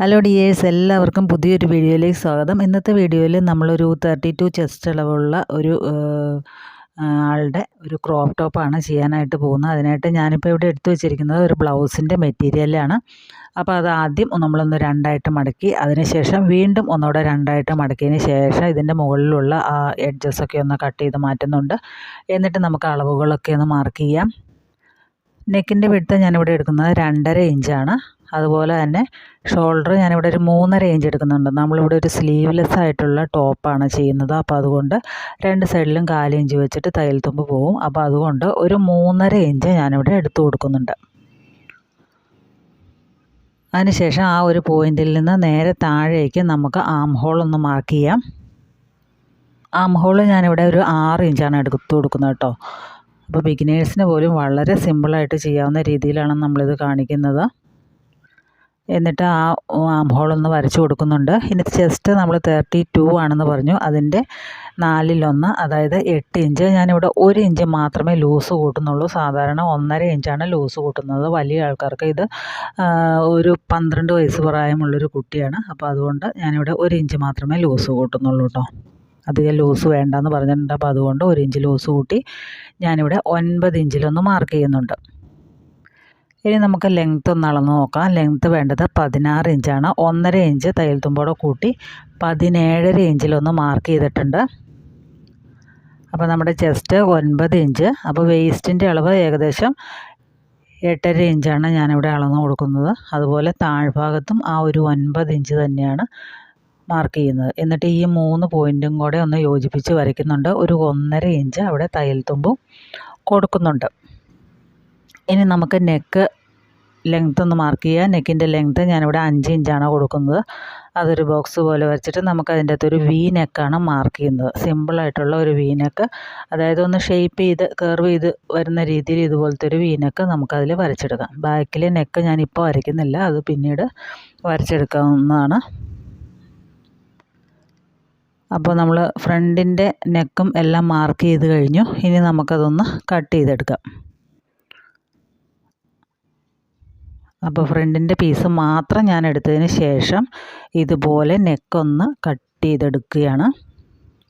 Hello dears എല്ലാവർക്കും പുതിയൊരു വീഡിയോയിലേക്ക് സ്വാഗതം. ഇന്നത്തെ വീഡിയോയിൽ നമ്മളൊരു തേർട്ടി ടു ചെസ്റ്റ് അളവുള്ള ഒരു ആളുടെ ഒരു ക്രോപ്പ് ടോപ്പാണ് ചെയ്യാനായിട്ട് പോകുന്നത്. അതിനായിട്ട് ഞാനിപ്പോൾ ഇവിടെ എടുത്തു വെച്ചിരിക്കുന്നത് ഒരു ബ്ലൗസിന്റെ മെറ്റീരിയലാണ് അപ്പോൾ അത് ആദ്യം നമ്മളൊന്ന് രണ്ടായിട്ട് മടക്കി അതിനുശേഷം വീണ്ടും ഒന്നുകൂടെ രണ്ടായിട്ട് മടക്കിയതിന് ശേഷം ഇതിന്റെ മുകളിലുള്ള ആ എഡ്ജസൊക്കെ ഒന്ന് കട്ട് ചെയ്ത് മാറ്റുന്നുണ്ട്. എന്നിട്ട് നമുക്ക് അളവുകളൊക്കെ ഒന്ന് മാർക്ക് ചെയ്യാം. നെക്കിന്റെ വിടുത്ത് ഞാനിവിടെ എടുക്കുന്നത് രണ്ടര ഇഞ്ചാണ് അതുപോലെ തന്നെ ഷോൾഡർ ഞാനിവിടെ ഒരു മൂന്നര ഇഞ്ച് എടുക്കുന്നുണ്ട്. നമ്മളിവിടെ ഒരു സ്ലീവ്ലെസ് ആയിട്ടുള്ള ടോപ്പാണ് ചെയ്യുന്നത്. അപ്പോൾ അതുകൊണ്ട് രണ്ട് സൈഡിലും കാൽ ഇഞ്ച് വെച്ചിട്ട് തയ്യൽ തുമ്പ് പോവും. അപ്പോൾ അതുകൊണ്ട് ഒരു മൂന്നര ഇഞ്ച് ഞാനിവിടെ എടുത്തു കൊടുക്കുന്നുണ്ട്. അതിനുശേഷം ആ ഒരു പോയിന്റിൽ നിന്ന് നേരെ താഴേക്ക് നമുക്ക് ആം ഹോൾ ഒന്ന് മാർക്ക് ചെയ്യാം. ആം ഹോൾ ഞാനിവിടെ ഒരു ആറ് ഇഞ്ചാണ് എടുത്തു കൊടുക്കുന്നത് കേട്ടോ. അപ്പോൾ ബിഗിനേഴ്സിന് പോലും വളരെ സിമ്പിളായിട്ട് ചെയ്യാവുന്ന രീതിയിലാണ് നമ്മളിത് കാണിക്കുന്നത്. എന്നിട്ട് ആ ആം ഹോളൊന്ന് വരച്ചു കൊടുക്കുന്നുണ്ട്. ഇനി ചെസ്റ്റ് നമ്മൾ തേർട്ടി ടു ആണെന്ന് പറഞ്ഞു. അതിന്റെ നാലിലൊന്ന് അതായത് എട്ട് ഇഞ്ച് ഞാനിവിടെ ഒരു ഇഞ്ച് മാത്രമേ ലൂസ് കൂട്ടുന്നുള്ളൂ. സാധാരണ ഒന്നര ഇഞ്ചാണ് ലൂസ് കൂട്ടുന്നത്. വലിയ ആൾക്കാർക്ക് ഇത് ഒരു പന്ത്രണ്ട് വയസ്സ് പ്രായമുള്ളൊരു കുട്ടിയാണ്. അപ്പോൾ അതുകൊണ്ട് ഞാനിവിടെ ഒരു ഇഞ്ച് മാത്രമേ ലൂസ് കൂട്ടുന്നുള്ളൂ കേട്ടോ അധികം ലൂസ് വേണ്ടെന്ന് പറഞ്ഞിട്ടുണ്ട്. അപ്പോൾ അതുകൊണ്ട് ഒരു ഇഞ്ച് ലൂസ് കൂട്ടി ഞാനിവിടെ ഒൻപത് ഇഞ്ചിലൊന്ന് മാർക്ക് ചെയ്യുന്നുണ്ട്. ഇനി നമുക്ക് ലെങ്ത് ഒന്ന് അളന്ന് നോക്കാം. ലെങ്ത് വേണ്ടത് പതിനാറ് ഇഞ്ചാണ് ഒന്നര ഇഞ്ച് തയ്യൽ തുമ്പോടെ കൂട്ടി പതിനേഴര ഇഞ്ചിലൊന്ന് മാർക്ക് ചെയ്തിട്ടുണ്ട്. അപ്പോൾ നമ്മുടെ ചെസ്റ്റ് ഒൻപത് ഇഞ്ച് അപ്പോൾ വേസ്റ്റിന്റെ അളവ് ഏകദേശം എട്ടര ഇഞ്ചാണ് ഞാനിവിടെ അളന്ന് കൊടുക്കുന്നത്. അതുപോലെ താഴ്ഭാഗത്തും ആ ഒരു ഒൻപത് ഇഞ്ച് തന്നെയാണ് മാർക്ക് ചെയ്യുന്നത്. എന്നിട്ട് ഈ മൂന്ന് പോയിന്റും കൂടെ ഒന്ന് യോജിപ്പിച്ച് വരയ്ക്കുന്നുണ്ട്. ഒരു ഒന്നര ഇഞ്ച് അവിടെ തയ്യൽ തുമ്പും കൊടുക്കുന്നുണ്ട്. ഇനി നമുക്ക് നെക്ക് ലെങ്ത് ഒന്ന് മാർക്ക് ചെയ്യുക നെക്കിന്റെ ലെങ്ത് ഞാനിവിടെ അഞ്ച് ഇഞ്ചാണ് കൊടുക്കുന്നത്. അതൊരു ബോക്സ് പോലെ വരച്ചിട്ട് നമുക്ക് അതിന്റെ അകത്തൊരു വി നെക്കാണ് മാർക്ക് ചെയ്യുന്നത്. സിമ്പിളായിട്ടുള്ള ഒരു വി നെക്ക് അതായത് ഒന്ന് ഷേപ്പ് ചെയ്ത് കർവ് ചെയ്ത് വരുന്ന രീതിയിൽ ഇതുപോലത്തെ ഒരു വി നെക്ക് നമുക്കതിൽ വരച്ചെടുക്കാം. ബാക്കിലെ നെക്ക് ഞാനിപ്പോൾ വരയ്ക്കുന്നില്ല. അത് പിന്നീട് വരച്ചെടുക്കാവുന്നതാണ്. അപ്പോൾ നമ്മൾ ഫ്രണ്ടിന്റെ നെക്കും എല്ലാം മാർക്ക് ചെയ്ത് കഴിഞ്ഞു. ഇനി നമുക്കതൊന്ന് കട്ട് ചെയ്തെടുക്കാം. അപ്പോൾ ഫ്രണ്ടിന്റെ പീസ് മാത്രം ഞാൻ എടുത്തതിന് ശേഷം ഇതുപോലെ നെക്കൊന്ന് കട്ട് ചെയ്തെടുക്കുകയാണ്.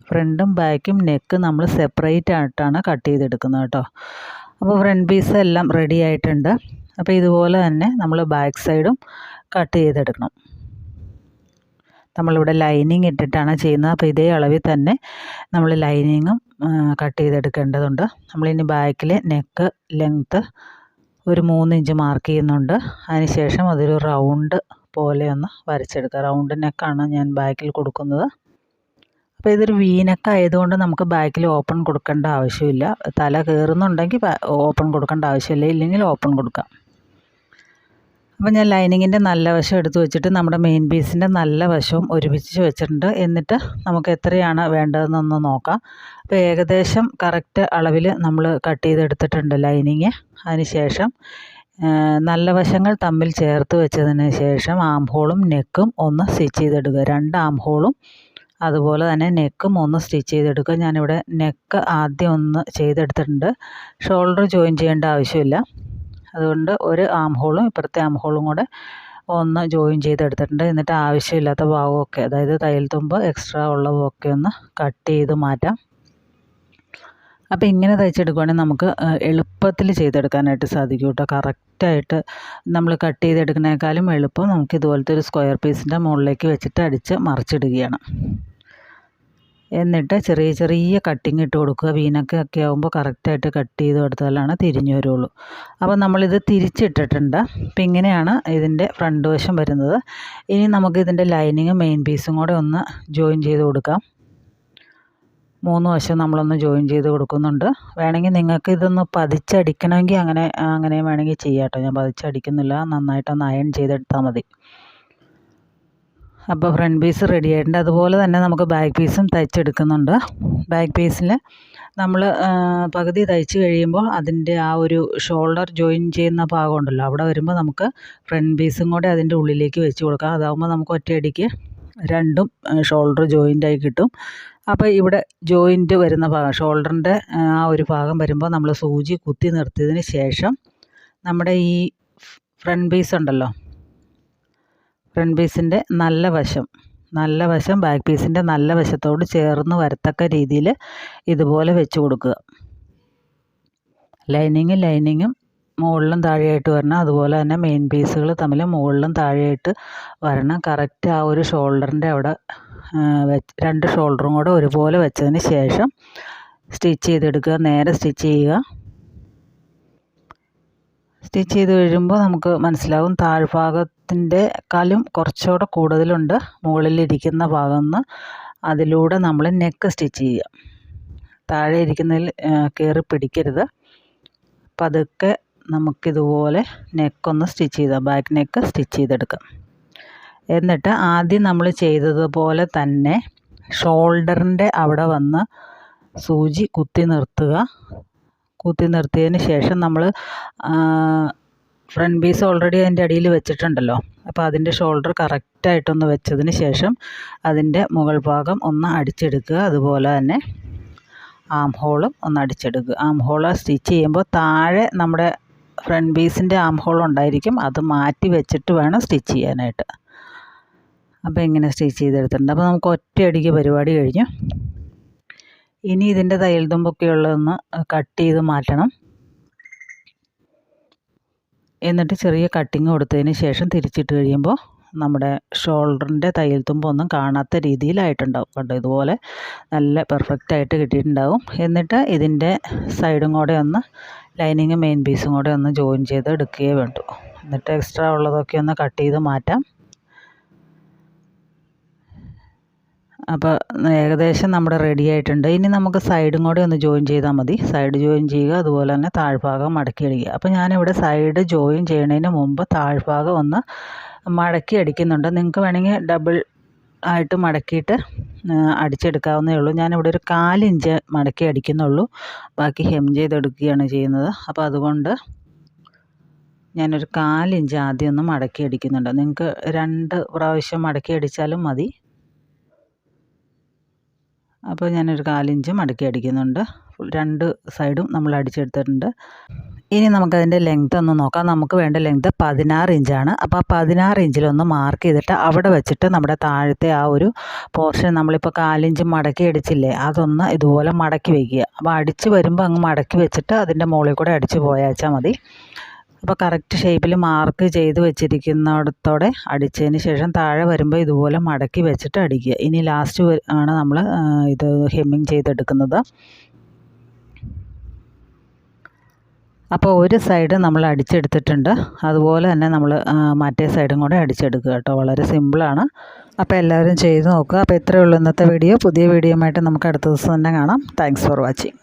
ഫ്രണ്ടും ബാക്കും നെക്ക് നമ്മൾ സെപ്പറേറ്റ് ആയിട്ടാണ് കട്ട് ചെയ്തെടുക്കുന്നത് കേട്ടോ. അപ്പോൾ ഫ്രണ്ട് പീസ് എല്ലാം റെഡി ആയിട്ടുണ്ട്. അപ്പോൾ ഇതുപോലെ തന്നെ നമ്മൾ ബാക്ക് സൈഡും കട്ട് ചെയ്തെടുക്കണം. നമ്മളിവിടെ ലൈനിങ് ഇട്ടിട്ടാണ് ചെയ്യുന്നത്. അപ്പോൾ ഇതേ അളവിൽ തന്നെ നമ്മൾ ലൈനിങ്ങും കട്ട് ചെയ്തെടുക്കേണ്ടതുണ്ട്. നമ്മളിനി ബാക്കിൽ നെക്ക് ലെങ്ത്ത് ഒരു മൂന്ന് ഇഞ്ച് മാർക്ക് ചെയ്യുന്നുണ്ട്. അതിനുശേഷം അതൊരു റൗണ്ട് പോലെ ഒന്ന് വരച്ചെടുക്കുക റൗണ്ട് നെക്കാണ് ഞാൻ ബാക്കിൽ കൊടുക്കുന്നത്. അപ്പോൾ ഇതൊരു വീനക്ക് ആയതുകൊണ്ട് നമുക്ക് ബാക്കിൽ ഓപ്പൺ കൊടുക്കേണ്ട ആവശ്യമില്ല. തല കയറുന്നുണ്ടെങ്കിൽ ഓപ്പൺ കൊടുക്കേണ്ട ആവശ്യമില്ല. ഇല്ലെങ്കിൽ ഓപ്പൺ കൊടുക്കാം. അപ്പോൾ ഞാൻ ലൈനിങ്ങിന്റെ നല്ല വശം എടുത്ത് വെച്ചിട്ട് നമ്മുടെ മെയിൻ പീസിന്റെ നല്ല വശവും ഒരുമിച്ച് വെച്ചിട്ടുണ്ട്. എന്നിട്ട് നമുക്ക് എത്രയാണ് വേണ്ടതെന്നൊന്ന് നോക്കാം. അപ്പോൾ ഏകദേശം കറക്റ്റ് അളവിൽ നമ്മൾ കട്ട് ചെയ്തെടുത്തിട്ടുണ്ട് ലൈനിങ്. അതിന് ശേഷം നല്ല വശങ്ങൾ തമ്മിൽ ചേർത്ത് വെച്ചതിന് ശേഷം ആം ഹോളും നെക്കും ഒന്ന് സ്റ്റിച്ച് ചെയ്തെടുക്കുക. രണ്ട് ആം ഹോളും അതുപോലെ തന്നെ നെക്കും ഒന്ന് സ്റ്റിച്ച് ചെയ്തെടുക്കുക. ഞാനിവിടെ നെക്ക് ആദ്യം ഒന്ന് ചെയ്തെടുത്തിട്ടുണ്ട്. ഷോൾഡർ ജോയിൻ ചെയ്യേണ്ട ആവശ്യമില്ല. അതുകൊണ്ട് ഒരു ആം ഹോളും ഇപ്പുറത്തെ ആം ഹോളും കൂടെ ഒന്ന് ജോയിൻ ചെയ്തെടുത്തിട്ടുണ്ട്. എന്നിട്ട് ആവശ്യമില്ലാത്ത ഭാഗമൊക്കെ അതായത് തയ്യൽ തുമ്പ് എക്സ്ട്രാ ഉള്ളതൊക്കെ ഒന്ന് കട്ട് ചെയ്ത് മാറ്റാം. അപ്പോൾ ഇങ്ങനെ തയ്ച്ചെടുക്കുവാണെങ്കിൽ നമുക്ക് എളുപ്പത്തിൽ ചെയ്തെടുക്കാനായിട്ട് സാധിക്കും കേട്ടോ. കറക്റ്റായിട്ട് നമ്മൾ കട്ട് ചെയ്തെടുക്കുന്നതിനേക്കാളും എളുപ്പം നമുക്ക് ഇതുപോലത്തെ ഒരു സ്ക്വയർ പീസിന്റെ മുകളിലേക്ക് വെച്ചിട്ട് അടിച്ച് മറിച്ചിടുകയാണ്. എന്നിട്ട് ചെറിയ ചെറിയ കട്ടിങ് ഇട്ട് കൊടുക്കുക. വീനൊക്കെ ഒക്കെ ആകുമ്പോൾ കറക്റ്റായിട്ട് കട്ട് ചെയ്ത് കൊടുത്താലാണ് തിരിഞ്ഞു വരുള്ളൂ. അപ്പോൾ നമ്മളിത് തിരിച്ചിട്ടിട്ടുണ്ട്. അപ്പം ഇങ്ങനെയാണ് ഇതിന്റെ ഫ്രണ്ട് വശം വരുന്നത്. ഇനി നമുക്ക് ഇതിന്റെ ലൈനിങ്ങും മെയിൻ പീസും കൂടെ ഒന്ന് ജോയിൻ ചെയ്ത് കൊടുക്കാം. മൂന്ന് വശം നമ്മളൊന്ന് ജോയിൻ ചെയ്ത് കൊടുക്കുന്നുണ്ട്. വേണമെങ്കിൽ നിങ്ങൾക്ക് ഇതൊന്ന് പതിച്ചടിക്കണമെങ്കിൽ അങ്ങനെ അങ്ങനെ വേണമെങ്കിൽ ചെയ്യാം കേട്ടോ. ഞാൻ പതിച്ചടിക്കുന്നില്ല. നന്നായിട്ടൊന്ന് അയൺ ചെയ്തെടുത്താൽ മതി. അപ്പോൾ ഫ്രണ്ട് പീസ് റെഡി ആയിട്ടുണ്ട്. അതുപോലെ തന്നെ നമുക്ക് ബാക്ക് പീസും തയ്ച്ചെടുക്കുന്നുണ്ട്. ബാക്ക് പീസിൽ നമ്മൾ പകുതി തയ്ച്ച് കഴിയുമ്പോൾ അതിന്റെ ആ ഒരു ഷോൾഡർ ജോയിൻ ചെയ്യുന്ന ഭാഗം ഉണ്ടല്ലോ അവിടെ വരുമ്പോൾ നമുക്ക് ഫ്രണ്ട് പീസും കൂടെ അതിന്റെ ഉള്ളിലേക്ക് വെച്ച് കൊടുക്കാം. അതാകുമ്പോൾ നമുക്ക് ഒറ്റയടിക്ക് രണ്ടും ഷോൾഡർ ജോയിന്റായി കിട്ടും. അപ്പോൾ ഇവിടെ ജോയിന്റ് വരുന്ന ഭാഗം ഷോൾഡറിന്റെ ആ ഒരു ഭാഗം വരുമ്പോൾ നമ്മൾ സൂചി കുത്തി നിർത്തിയതിന് ശേഷം നമ്മുടെ ഈ ഫ്രണ്ട് പീസ് ഉണ്ടല്ലോ ഫ്രണ്ട് പീസിന്റെ നല്ല വശം. നല്ല വശം ബാക്ക് പീസിന്റെ നല്ല വശത്തോട് ചേർന്ന് വരത്തക്ക രീതിയിൽ ഇതുപോലെ വെച്ച് കൊടുക്കുക. ലൈനിങ് ലൈനിങ്ങും മുകളിലും താഴെയായിട്ട് വരണം. അതുപോലെ തന്നെ മെയിൻ പീസുകൾ തമ്മിൽ മുകളിലും താഴെയായിട്ട് വരണം. കറക്റ്റ് ആ ഒരു ഷോൾഡറിന്റെ അവിടെ വെച്ച് രണ്ട് ഷോൾഡറും കൂടെ ഒരുപോലെ വെച്ചതിന് ശേഷം സ്റ്റിച്ച് ചെയ്തെടുക്കുക. നേരെ സ്റ്റിച്ച് ചെയ്യുക. സ്റ്റിച്ച് ചെയ്ത് കഴിയുമ്പോൾ നമുക്ക് മനസ്സിലാവും താഴ്ഭാഗത്തിന്റെ കാലും കുറച്ചുകൂടെ കൂടുതലുണ്ട്. മുകളിലിരിക്കുന്ന ഭാഗം നിന്ന് അതിലൂടെ നമ്മൾ നെക്ക് സ്റ്റിച്ച് ചെയ്യാം താഴെ ഇരിക്കുന്നതിൽ കയറി പിടിക്കരുത്. പതുക്കെ നമുക്കിതുപോലെ നെക്കൊന്ന് സ്റ്റിച്ച് ചെയ്താൽ ബാക്ക് നെക്ക് സ്റ്റിച്ച് ചെയ്തെടുക്കാം. എന്നിട്ട് ആദ്യം നമ്മൾ ചെയ്തതുപോലെ തന്നെ ഷോൾഡറിന്റെ അവിടെ വന്ന് സൂചി കുത്തി നിർത്തുക. കുത്തി നിർത്തിയതിന് ശേഷം നമ്മൾ ഫ്രണ്ട് പീസ് ഓൾറെഡി അതിന്റെ അടിയിൽ വെച്ചിട്ടുണ്ടല്ലോ. അപ്പോൾ അതിന്റെ ഷോൾഡർ കറക്റ്റായിട്ടൊന്ന് വെച്ചതിന് ശേഷം അതിന്റെ മുകൾ ഭാഗം ഒന്ന് അടിച്ചെടുക്കുക. അതുപോലെ തന്നെ ആം ഹോളും ഒന്ന് അടിച്ചെടുക്കുക. ആം ഹോൾ സ്റ്റിച്ച് ചെയ്യുമ്പോൾ താഴെ നമ്മുടെ ഫ്രണ്ട് പീസിന്റെ ആം ഹോൾ ഉണ്ടായിരിക്കും. അത് മാറ്റി വെച്ചിട്ട് വേണം സ്റ്റിച്ച് ചെയ്യാനായിട്ട്. അപ്പോൾ ഇങ്ങനെ സ്റ്റിച്ച് ചെയ്തെടുത്തിട്ടുണ്ട്. അപ്പോൾ നമുക്ക് ഒറ്റയടിക്ക് പരിപാടി കഴിഞ്ഞു. ഇനി ഇതിന്റെ തയ്യൽ തുമ്പൊക്കെ ഉള്ളതൊന്ന് കട്ട് ചെയ്ത് മാറ്റണം. എന്നിട്ട് ചെറിയ കട്ടിങ് കൊടുത്തതിന് ശേഷം തിരിച്ചിട്ട് കഴിയുമ്പോൾ നമ്മുടെ ഷോൾഡറിന്റെ തയ്യൽ തുമ്പൊന്നും കാണാത്ത രീതിയിലായിട്ടുണ്ടാവും കണ്ടോ? ഇതുപോലെ നല്ല പെർഫെക്റ്റ് ആയിട്ട് കിട്ടിയിട്ടുണ്ടാവും. എന്നിട്ട് ഇതിന്റെ സൈഡും കൂടെ ഒന്ന് ലൈനിങ്ങും മെയിൻ പീസും കൂടെ ഒന്ന് ജോയിൻ ചെയ്ത് എടുക്കുകയേ വേണ്ടൂ. എന്നിട്ട് എക്സ്ട്രാ ഉള്ളതൊക്കെ ഒന്ന് കട്ട് ചെയ്ത് മാറ്റാം. അപ്പോൾ ഏകദേശം നമ്മുടെ റെഡി ആയിട്ടുണ്ട്. ഇനി നമുക്ക് സൈഡും കൂടെ ഒന്ന് ജോയിൻ ചെയ്താൽ മതി. സൈഡ് ജോയിൻ ചെയ്യുക അതുപോലെ തന്നെ താഴ്ഭാഗം മടക്കി അടിക്കുക. അപ്പോൾ ഞാനിവിടെ സൈഡ് ജോയിൻ ചെയ്യുന്നതിന് മുമ്പ് താഴ്ഭാഗം ഒന്ന് മടക്കി അടിക്കുന്നുണ്ട്. നിങ്ങൾക്ക് വേണമെങ്കിൽ ഡബിൾ ആയിട്ട് മടക്കിയിട്ട് അടിച്ചെടുക്കാവുന്നേ ഉള്ളൂ. ഞാനിവിടെ ഒരു കാലിഞ്ച് മടക്കി അടിക്കുന്നുള്ളൂ. ബാക്കി ഹെം ചെയ്തെടുക്കുകയാണ് ചെയ്യുന്നത്. അപ്പോൾ അതുകൊണ്ട് ഞാനൊരു കാലിഞ്ച് ആദ്യം ഒന്ന് മടക്കി അടിക്കുന്നുണ്ട്. നിങ്ങൾക്ക് രണ്ട് പ്രാവശ്യം മടക്കി അടിച്ചാലും മതി. അപ്പോൾ ഞാനൊരു കാലിഞ്ച് മടക്കി അടിക്കുന്നുണ്ട്. രണ്ട് സൈഡും നമ്മൾ അടിച്ചെടുത്തിട്ടുണ്ട്. ഇനി നമുക്കതിന്റെ ലെങ്ത് ഒന്ന് നോക്കാം. നമുക്ക് വേണ്ട ലെങ്ത് പതിനാറ് ഇഞ്ചാണ് അപ്പോൾ ആ പതിനാറ് ഇഞ്ചിലൊന്ന് മാർക്ക് ചെയ്തിട്ട് അവിടെ വെച്ചിട്ട് നമ്മുടെ താഴത്തെ ആ ഒരു പോർഷൻ നമ്മളിപ്പോൾ കാലിഞ്ച് മടക്കി അടിച്ചില്ലേ അതൊന്ന് ഇതുപോലെ മടക്കി വയ്ക്കുക അപ്പോൾ അടിച്ച് വരുമ്പോൾ അങ്ങ് മടക്കി വെച്ചിട്ട് അതിന്റെ മുകളിൽ കൂടെ അടിച്ച് പോയാച്ചാൽ മതി. അപ്പോൾ കറക്റ്റ് ഷേപ്പിൽ മാർക്ക് ചെയ്ത് വെച്ചിരിക്കുന്നിടത്തോടെ അടിച്ചതിന് ശേഷം താഴെ വരുമ്പോൾ ഇതുപോലെ മടക്കി വെച്ചിട്ട് അടിക്കുക. ഇനി ലാസ്റ്റ് ആണ് നമ്മൾ ഇത് ഹെമ്മിങ് ചെയ്തെടുക്കുന്നത്. അപ്പോൾ ഒരു സൈഡ് നമ്മൾ അടിച്ചെടുത്തിട്ടുണ്ട്. അതുപോലെ തന്നെ നമ്മൾ മറ്റേ സൈഡും കൂടെ അടിച്ചെടുക്കുക കേട്ടോ. വളരെ സിമ്പിളാണ് അപ്പോൾ എല്ലാവരും ചെയ്ത് നോക്കുക. അപ്പോൾ ഇത്രയേ ഉള്ളൂ ഇന്നത്തെ വീഡിയോ പുതിയ വീഡിയോ ആയിട്ട് നമുക്ക് അടുത്ത ദിവസം തന്നെ കാണാം. Thanks for watching